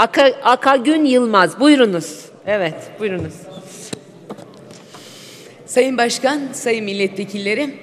Aka, Akagün Yılmaz. Buyurunuz. Evet, buyurunuz. Sayın Başkan, Sayın Milletvekilleri,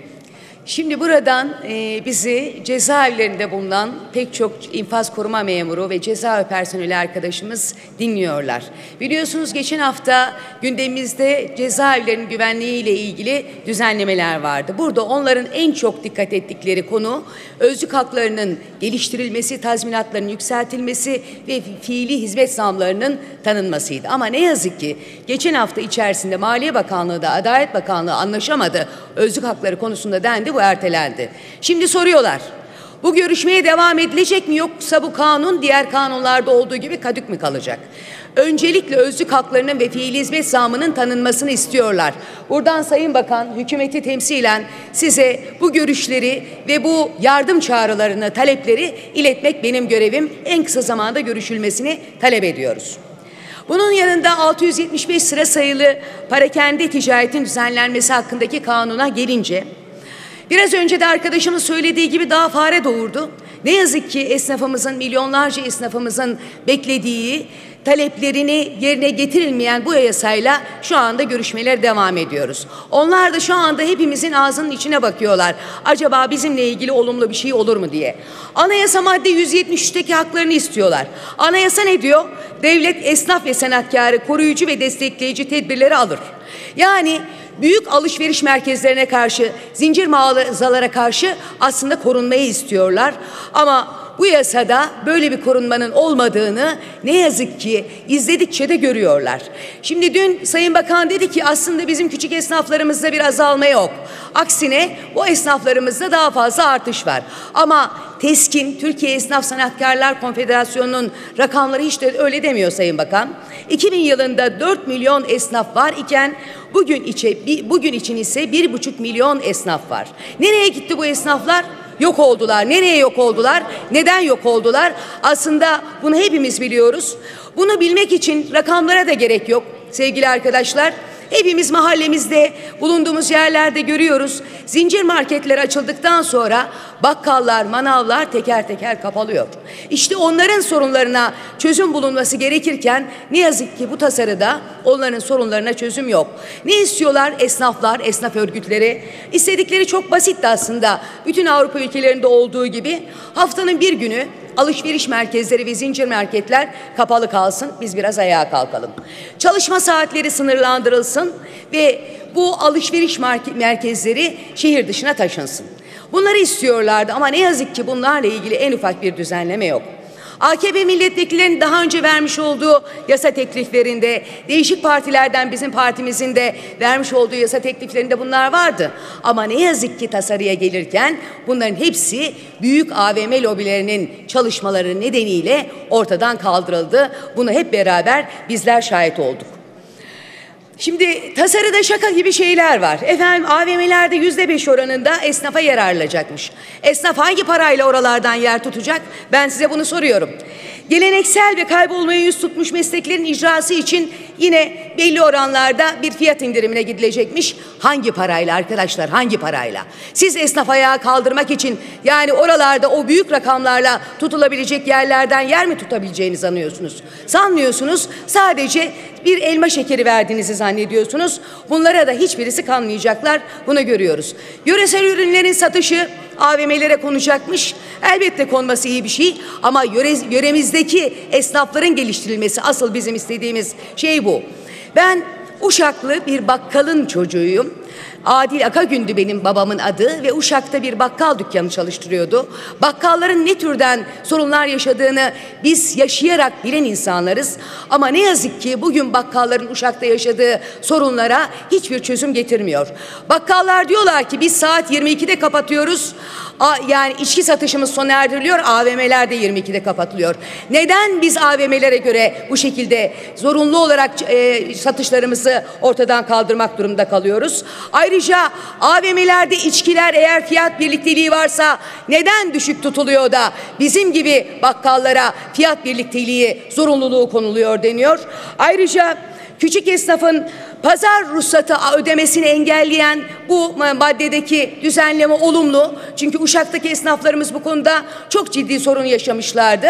Şimdi buradan e, bizi cezaevlerinde bulunan pek çok infaz koruma memuru ve cezaevi personeli arkadaşımız dinliyorlar. Biliyorsunuz geçen hafta gündemimizde cezaevlerinin güvenliği ile ilgili düzenlemeler vardı. Burada onların en çok dikkat ettikleri konu özlük haklarının geliştirilmesi, tazminatların yükseltilmesi ve fiili hizmet zamlarının tanınmasıydı. Ama ne yazık ki geçen hafta içerisinde Maliye Bakanlığı da Adalet Bakanlığı anlaşamadı özlük hakları konusunda dendi bu ertelendi. Şimdi soruyorlar. Bu görüşmeye devam edilecek mi yoksa bu kanun diğer kanunlarda olduğu gibi kadük mü kalacak? Öncelikle özlük haklarının ve fiili hizmet zamının tanınmasını istiyorlar. Buradan Sayın Bakan hükümeti temsilen size bu görüşleri ve bu yardım çağrılarını, talepleri iletmek benim görevim. En kısa zamanda görüşülmesini talep ediyoruz. Bunun yanında 675 sıra sayılı parakende ticaretin düzenlenmesi hakkındaki kanuna gelince Biraz önce de arkadaşımın söylediği gibi daha fare doğurdu. Ne yazık ki esnafımızın, milyonlarca esnafımızın beklediği taleplerini yerine getirilmeyen bu yasayla şu anda görüşmeler devam ediyoruz. Onlar da şu anda hepimizin ağzının içine bakıyorlar. Acaba bizimle ilgili olumlu bir şey olur mu diye. Anayasa madde 173'teki haklarını istiyorlar. Anayasa ne diyor? Devlet esnaf ve sanatkarı koruyucu ve destekleyici tedbirleri alır. Yani büyük alışveriş merkezlerine karşı, zincir mağazalara karşı aslında korunmayı istiyorlar. Ama bu yasada böyle bir korunmanın olmadığını ne yazık ki izledikçe de görüyorlar. Şimdi dün Sayın Bakan dedi ki aslında bizim küçük esnaflarımızda bir azalma yok. Aksine bu esnaflarımızda daha fazla artış var. Ama TESKİN, Türkiye Esnaf Sanatkarlar Konfederasyonu'nun rakamları hiç de öyle demiyor Sayın Bakan. 2000 yılında 4 milyon esnaf var iken bugün, içe, bugün için ise 1,5 milyon esnaf var. Nereye gitti bu esnaflar? Yok oldular. Nereye yok oldular? Neden yok oldular? Aslında bunu hepimiz biliyoruz. Bunu bilmek için rakamlara da gerek yok sevgili arkadaşlar. Hepimiz mahallemizde bulunduğumuz yerlerde görüyoruz. Zincir marketler açıldıktan sonra bakkallar, manavlar teker teker kapalıyor. İşte onların sorunlarına çözüm bulunması gerekirken ne yazık ki bu tasarıda onların sorunlarına çözüm yok. Ne istiyorlar esnaflar, esnaf örgütleri? İstedikleri çok basitti aslında. Bütün Avrupa ülkelerinde olduğu gibi haftanın bir günü alışveriş merkezleri ve zincir marketler kapalı kalsın. Biz biraz ayağa kalkalım. Çalışma saatleri sınırlandırılsın ve bu alışveriş merkezleri şehir dışına taşınsın. Bunları istiyorlardı ama ne yazık ki bunlarla ilgili en ufak bir düzenleme yok. AKP milletvekillerinin daha önce vermiş olduğu yasa tekliflerinde, değişik partilerden bizim partimizin de vermiş olduğu yasa tekliflerinde bunlar vardı. Ama ne yazık ki tasarıya gelirken bunların hepsi büyük AVM lobilerinin çalışmaları nedeniyle ortadan kaldırıldı. Bunu hep beraber bizler şahit olduk. Şimdi tasarıda şaka gibi şeyler var. Efendim AVM'lerde yüzde beş oranında esnafa yararlanacakmış. Esnaf hangi parayla oralardan yer tutacak? Ben size bunu soruyorum. Geleneksel ve kaybolmaya yüz tutmuş mesleklerin icrası için yine belli oranlarda bir fiyat indirimine gidilecekmiş. Hangi parayla arkadaşlar hangi parayla? Siz esnaf ayağı kaldırmak için yani oralarda o büyük rakamlarla tutulabilecek yerlerden yer mi tutabileceğini sanıyorsunuz? Sanmıyorsunuz sadece bir elma şekeri verdiğinizi zannediyorsunuz. Bunlara da hiçbirisi kanmayacaklar. Bunu görüyoruz. Yöresel ürünlerin satışı AVM'lere konacakmış. Elbette konması iyi bir şey ama yöre, yöremizdeki esnafların geliştirilmesi asıl bizim istediğimiz şey bu. Ben Uşaklı bir bakkalın çocuğuyum. Adil Akagün'dü benim babamın adı ve Uşak'ta bir bakkal dükkanı çalıştırıyordu. Bakkalların ne türden sorunlar yaşadığını biz yaşayarak bilen insanlarız. Ama ne yazık ki bugün bakkalların Uşak'ta yaşadığı sorunlara hiçbir çözüm getirmiyor. Bakkallar diyorlar ki biz saat 22'de kapatıyoruz. Yani içki satışımız sona erdiriliyor, AVM'ler de 22'de kapatılıyor. Neden biz AVM'lere göre bu şekilde zorunlu olarak e, satışlarımızı ortadan kaldırmak durumunda kalıyoruz? Ayrıca AVM'lerde içkiler eğer fiyat birlikteliği varsa neden düşük tutuluyor da bizim gibi bakkallara fiyat birlikteliği zorunluluğu konuluyor deniyor. Ayrıca küçük esnafın pazar ruhsatı ödemesini engelleyen bu maddedeki düzenleme olumlu. Çünkü Uşak'taki esnaflarımız bu konuda çok ciddi sorun yaşamışlardı.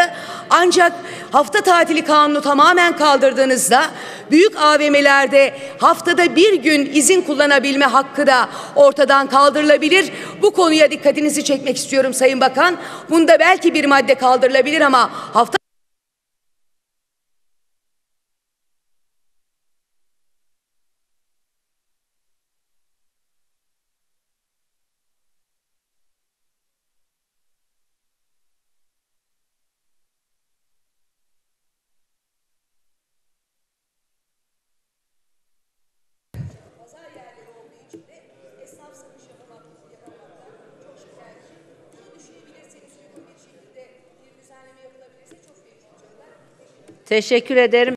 Ancak hafta tatili kanunu tamamen kaldırdığınızda büyük AVM'lerde haftada bir gün izin kullanabilme hakkı da ortadan kaldırılabilir. Bu konuya dikkatinizi çekmek istiyorum Sayın Bakan. Bunda belki bir madde kaldırılabilir ama hafta Teşekkür ederim.